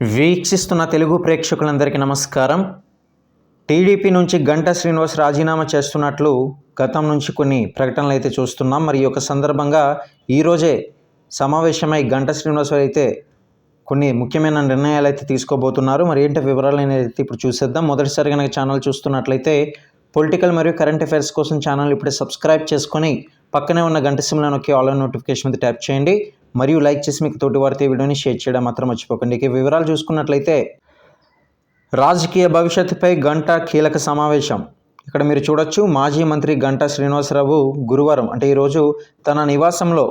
వీక్షిస్తున్న తెలుగు ప్రేక్షకులందరికీ నమస్కారం. టీడీపీ నుంచి గంటా శ్రీనివాస్ రాజీనామా చేస్తున్నట్లు గతం నుంచి కొన్ని ప్రకటనలు అయితే చూస్తున్నాం. మరి ఒక యొక్క సందర్భంగా ఈరోజే సమావేశమై గంటా శ్రీనివాస్ అయితే కొన్ని ముఖ్యమైన నిర్ణయాలు అయితే తీసుకోబోతున్నారు. మరి ఏంటి వివరాలు అనేది ఇప్పుడు చూసేద్దాం. మొదటిసారి కనుక ఛానల్ చూస్తున్నట్లయితే పొలిటికల్ మరియు కరెంట్ అఫైర్స్ కోసం ఛానల్ ఇప్పుడే సబ్స్క్రైబ్ చేసుకొని పక్కనే ఉన్న గంట సిమ్లో నొక్కి ఆల్ నోటిఫికేషన్ మీద ట్యాప్ చేయండి. మరియు లైక్ చేసి మీకు తోటి వారితో ఈ వీడియోని షేర్ చేయడం మాత్రం మర్చిపోకండి. ఇక వివరాలు చూసుకున్నట్లయితే రాజకీయ భవిష్యత్తుపై గంట కీలక సమావేశం. ఇక్కడ మీరు చూడొచ్చు మాజీ మంత్రి గంటా శ్రీనివాసరావు గురువారం అంటే ఈరోజు తన నివాసంలో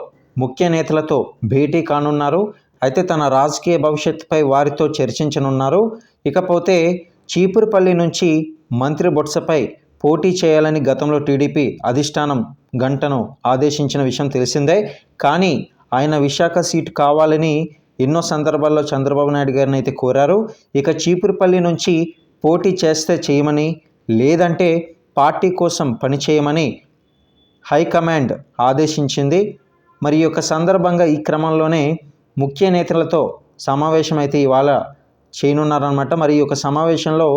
ముఖ్య నేతలతో భేటీ కానున్నారు. అయితే తన రాజకీయ భవిష్యత్తుపై వారితో చర్చించనున్నారు. ఇకపోతే చీపురుపల్లి నుంచి మంత్రి బొత్సపై పోటీ చేయాలని గతంలో టీడీపీ అధిష్టానం గంటను ఆదేశించిన విషయం తెలిసిందే. కానీ ఆయన విశాఖ సీటు కావాలని ఎన్నో సందర్భాల్లో చంద్రబాబు నాయుడు గారిని అయితే కోరారు. ఇక చీపురుపల్లి నుంచి పోటీ చేస్తే చేయమని లేదంటే పార్టీ కోసం పనిచేయమని హైకమాండ్ ఆదేశించింది. మరి యొక్క సందర్భంగా ఈ క్రమంలోనే ముఖ్య నేతలతో సమావేశం అయితే ఇవాళ చేయనున్నారనమాట మరి ఈ యొక్క సమావేశంలో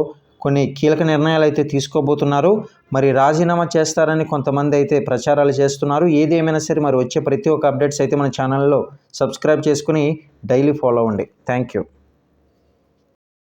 కొన్ని కీలక నిర్ణయాలు అయితే తీసుకోబోతున్నారు. మరి రాజీనామా చేస్తారని కొంతమంది అయితే ప్రచారాలు చేస్తున్నారు. ఏది ఏమైనా సరే మరి వచ్చే ప్రతి ఒక్క అప్డేట్స్ అయితే మన ఛానల్లో సబ్స్క్రైబ్ చేసుకుని డైలీ ఫాలో అవ్వండి. Thank you